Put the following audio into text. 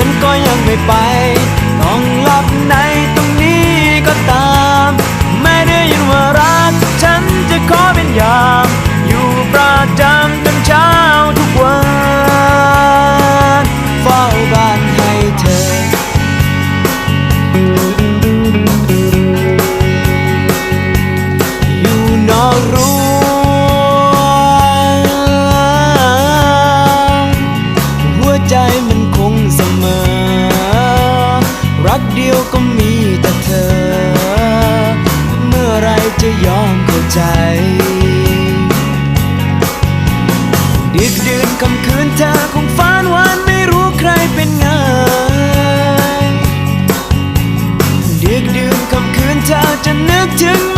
ฉันก็ยังไม่ไปต้องหลับในตรงนี้ก็ตาม ไม่ได้ยินว่ารัก ฉันจะขอเป็นยาม อยู่ประจำจนเช้าทุกวันเฝ้าบ้านให้เธอ อยู่นอกรั้วหัวใจมัน ยวก็มีแต่เธอ เมื่อไรจะยอมเข้าใจดึกดื่นคำคืนเธอคงฝันวานไม่รู้ใครเป็นไงดึกดื่นคำคืนเธอจะนึกถึง